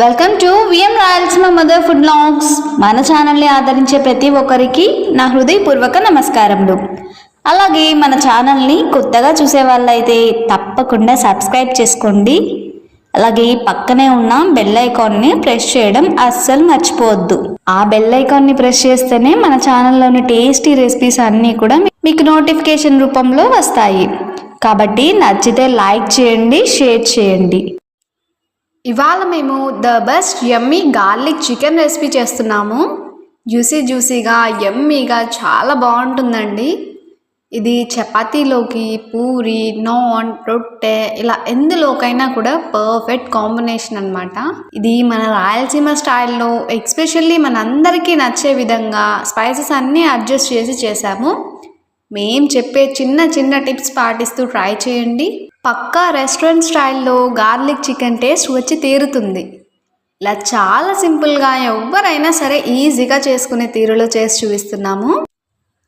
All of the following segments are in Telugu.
Welcome to VM Rayalaseema mother food blogs మన ఛానల్ని ఆదరించే ప్రతి ఒక్కరికి నా హృదయపూర్వక నమస్కారములు. అలాగే మన ఛానల్ని కొత్తగా చూసే వాళ్ళైతే తప్పకుండా సబ్స్క్రైబ్ చేసుకోండి. అలాగే పక్కనే ఉన్న బెల్ ఐకాన్ని ప్రెస్ చేయడం అస్సలు మర్చిపోవద్దు. ఆ బెల్ ఐకాన్ని ప్రెస్ చేస్తేనే మన ఛానల్లోని టేస్టీ రెసిపీస్ అన్నీ కూడా మీకు నోటిఫికేషన్ రూపంలో వస్తాయి. కాబట్టి నచ్చితే లైక్ చేయండి షేర్ చేయండి. ఇవాళ మేము the best yummy garlic chicken recipe చేస్తున్నాము. జ్యూసీ జ్యూసీగా యమ్మీగా చాలా బాగుంటుందండి. ఇది చపాతీలోకి పూరి నాన్ రొట్టె ఇలా ఎందులోకైనా కూడా పర్ఫెక్ట్ కాంబినేషన్ అనమాట ఇది మన రాయలసీమ స్టైల్లో ఎక్స్పెషల్లీ మనందరికీ నచ్చే విధంగా స్పైసెస్ అన్నీ అడ్జస్ట్ చేసి చేసాము. మేం చెప్పే చిన్న చిన్న టిప్స్ పాటిస్తూ ట్రై చేయండి. పక్కా రెస్టారెంట్ స్టైల్లో గార్లిక్ చికెన్ టేస్ట్ వచ్చి తీరుతుంది. ఇలా చాలా సింపుల్గా ఎవరైనా సరే ఈజీగా చేసుకునే తీరులో చేసి చూపిస్తున్నాము.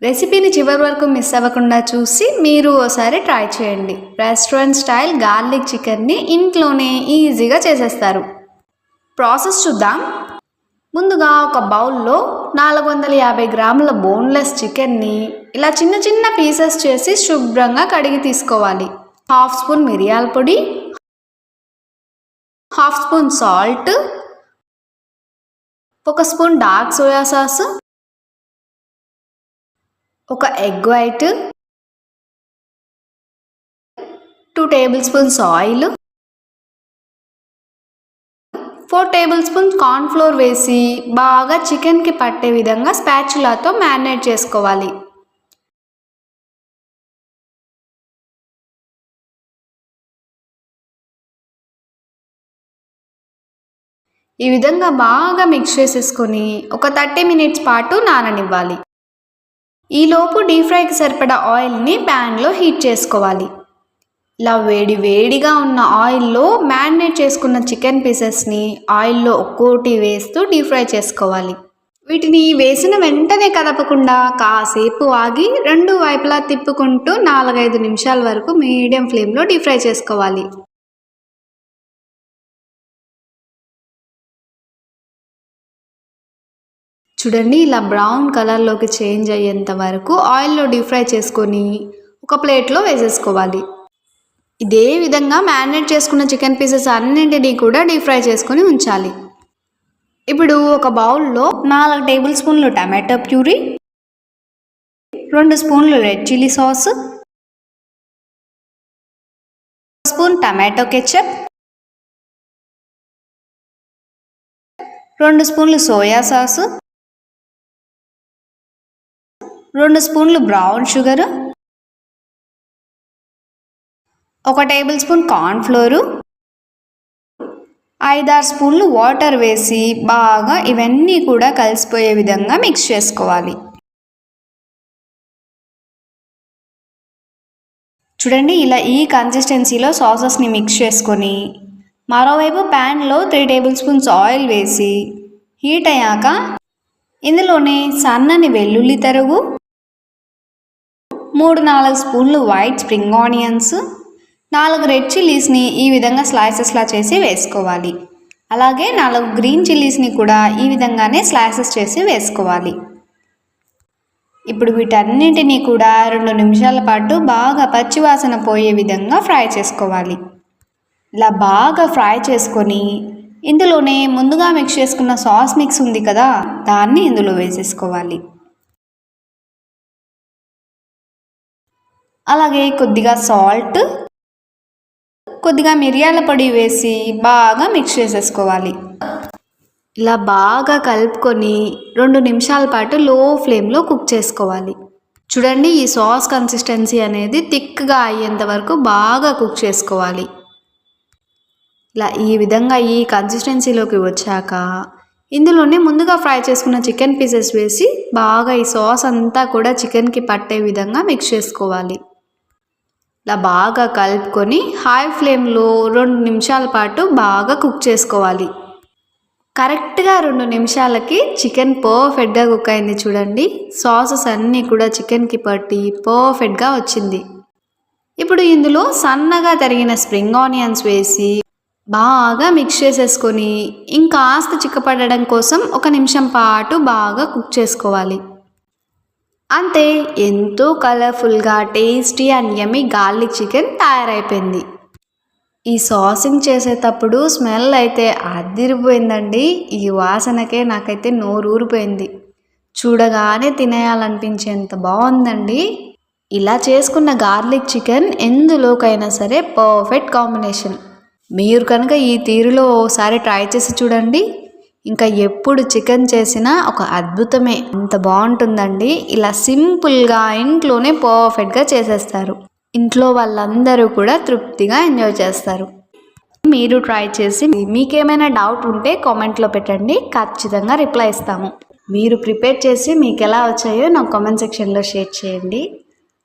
రెసిపీని చివరి వరకు మిస్ అవ్వకుండా చూసి మీరు ఓసారి ట్రై చేయండి. రెస్టారెంట్ స్టైల్ గార్లిక్ చికెన్ని ఇంట్లోనే ఈజీగా చేసేస్తారు. ప్రాసెస్ చూద్దాం. ముందుగా ఒక బౌల్లో నాలుగు వందల యాభై గ్రాముల బోన్లెస్ చికెన్ని ఇలా చిన్న చిన్న పీసెస్ చేసి శుభ్రంగా కడిగి తీసుకోవాలి. హాఫ్ స్పూన్ మిరియాల పొడి. హాఫ్ స్పూన్ సాల్ట్ ఒక స్పూన్ డార్క్ సోయా సాస్ ఒక egg white two tablespoons oil four tablespoons cornflour వేసి బాగా చికెన్కి పట్టే విధంగా స్పాచులాతో మ్యారినేట్ చేసుకోవాలి. ఈ విధంగా బాగా మిక్స్ చేసేసుకొని ఒక థర్టీ మినిట్స్ పాటు నాననివ్వాలి. ఈలోపు డీప్ ఫ్రైకి సరిపడా ఆయిల్ని ప్యాన్లో హీట్ చేసుకోవాలి. ఇలా వేడి వేడిగా ఉన్న ఆయిల్లో మ్యారినేట్ చేసుకున్న చికెన్ పీసెస్ని ఆయిల్లో ఒక్కోటి వేస్తూ డీప్ ఫ్రై చేసుకోవాలి. వీటిని వేసిన వెంటనే కదపకుండా కాసేపు ఆగి రెండు వైపులా తిప్పుకుంటూ నాలుగైదు నిమిషాల వరకు మీడియం ఫ్లేమ్లో డీప్ ఫ్రై చేసుకోవాలి. చూడండి ఇలా బ్రౌన్ కలర్లోకి చేంజ్ అయ్యేంత వరకు ఆయిల్లో డీప్ ఫ్రై చేసుకొని ఒక ప్లేట్లో వేసేసుకోవాలి. ఇదే విధంగా మ్యారినేట్ చేసుకున్న చికెన్ పీసెస్ అన్నింటినీ కూడా డీప్ ఫ్రై చేసుకొని ఉంచాలి. ఇప్పుడు ఒక బౌల్లో నాలుగు టేబుల్ స్పూన్లు టమాటో ప్యూరీ రెండు స్పూన్లు red chilli sauce spoon tomato ketchup రెండు స్పూన్లు సోయా సాసు రెండు స్పూన్లు బ్రౌన్ షుగర్ ఒక టేబుల్ స్పూన్ కార్న్ఫ్లోరు ఐదారు స్పూన్లు వాటర్ వేసి బాగా ఇవన్నీ కూడా కలిసిపోయే విధంగా మిక్స్ చేసుకోవాలి. చూడండి ఇలా ఈ కన్సిస్టెన్సీలో సాసెస్ని మిక్స్ చేసుకొని మరోవైపు ప్యాన్లో త్రీ టేబుల్ స్పూన్స్ ఆయిల్ వేసి హీట్ అయ్యాక ఇందులోనే సన్నని వెల్లుల్లి తరుగు మూడు నాలుగు స్పూన్లు వైట్ స్ప్రింగ్ ఆనియన్స్ నాలుగు రెడ్ చిల్లీస్ని ఈ విధంగా స్లైసెస్లా చేసి వేసుకోవాలి. అలాగే నాలుగు గ్రీన్ చిల్లీస్ని కూడా ఈ విధంగానే స్లైసెస్ చేసి వేసుకోవాలి. ఇప్పుడు వీటన్నింటినీ కూడా రెండు నిమిషాల పాటు బాగా పచ్చివాసన పోయే విధంగా ఫ్రై చేసుకోవాలి. ఇలా బాగా ఫ్రై చేసుకొని ఇందులోనే ముందుగా మిక్స్ చేసుకున్న సాస్ మిక్స్ ఉంది కదా దాన్ని ఇందులో వేసేసుకోవాలి. అలాగే కొద్దిగా సాల్ట్ కొద్దిగా మిరియాల పొడి వేసి బాగా మిక్స్ చేసేసుకోవాలి. ఇలా బాగా కలుపుకొని రెండు నిమిషాల పాటు లో ఫ్లేమ్లో కుక్ చేసుకోవాలి. చూడండి ఈ సాస్ కన్సిస్టెన్సీ అనేది థిక్గా అయ్యేంత వరకు బాగా కుక్ చేసుకోవాలి. ఇలా ఈ విధంగా ఈ కన్సిస్టెన్సీలోకి వచ్చాక ఇందులోనే ముందుగా ఫ్రై చేసుకున్న చికెన్ పీసెస్ వేసి బాగా ఈ సాస్ అంతా కూడా చికెన్కి పట్టే విధంగా మిక్స్ చేసుకోవాలి. ఇలా బాగా కలుపుకొని హై ఫ్లేమ్లో రెండు నిమిషాల పాటు బాగా కుక్ చేసుకోవాలి. కరెక్ట్గా రెండు నిమిషాలకి చికెన్ పర్ఫెక్ట్గా కుక్ అయింది చూడండి. సాసెస్ అన్నీ కూడా చికెన్కి పట్టి పర్ఫెక్ట్గా వచ్చింది. ఇప్పుడు ఇందులో సన్నగా తరిగిన స్ప్రింగ్ ఆనియన్స్ వేసి బాగా మిక్స్ చేసేసుకొని ఇంకాస్త చిక్కపడడం కోసం ఒక నిమిషం పాటు బాగా కుక్ చేసుకోవాలి. అంతే ఎంతో కలర్ఫుల్గా tasty and yummy garlic chicken తయారైపోయింది. ఈ సాసింగ్ చేసేటప్పుడు స్మెల్ అయితే అదిరిపోయిందండి. ఈ వాసనకే నాకైతే నోరూరిపోయింది చూడగానే తినేయాలనిపించేంత బాగుందండి. ఇలా చేసుకున్న గార్లిక్ చికెన్ ఎందులోకైనా సరే పర్ఫెక్ట్ కాంబినేషన్. మీరు కనుక ఈ తీరులో ఓసారి ట్రై చేసి చూడండి. ఇంకా ఎప్పుడు చికెన్ చేసినా ఒక అద్భుతమే. అంత బాగుంటుందండి. ఇలా సింపుల్గా ఇంట్లోనే పర్ఫెక్ట్గా చేసేస్తారు. ఇంట్లో వాళ్ళందరూ కూడా తృప్తిగా ఎంజాయ్ చేస్తారు. మీరు ట్రై చేసి మీకేమైనా డౌట్ ఉంటే కామెంట్లో పెట్టండి. ఖచ్చితంగా రిప్లై ఇస్తాము. మీరు ప్రిపేర్ చేసి మీకు ఎలా వచ్చాయో నాకు కామెంట్ సెక్షన్లో షేర్ చేయండి.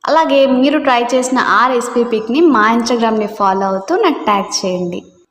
అలాగే మీరు ట్రై చేసిన ఆ రెసిపీ పిక్ని మా ఇన్స్టాగ్రామ్ని ఫాలో అవుతూ నాకు ట్యాగ్ చేయండి.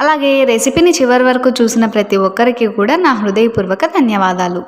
అలాగే రెసిపీని చివరి వరకు చూసిన ప్రతి ఒక్కరికి కూడా నా హృదయపూర్వక ధన్యవాదాలు.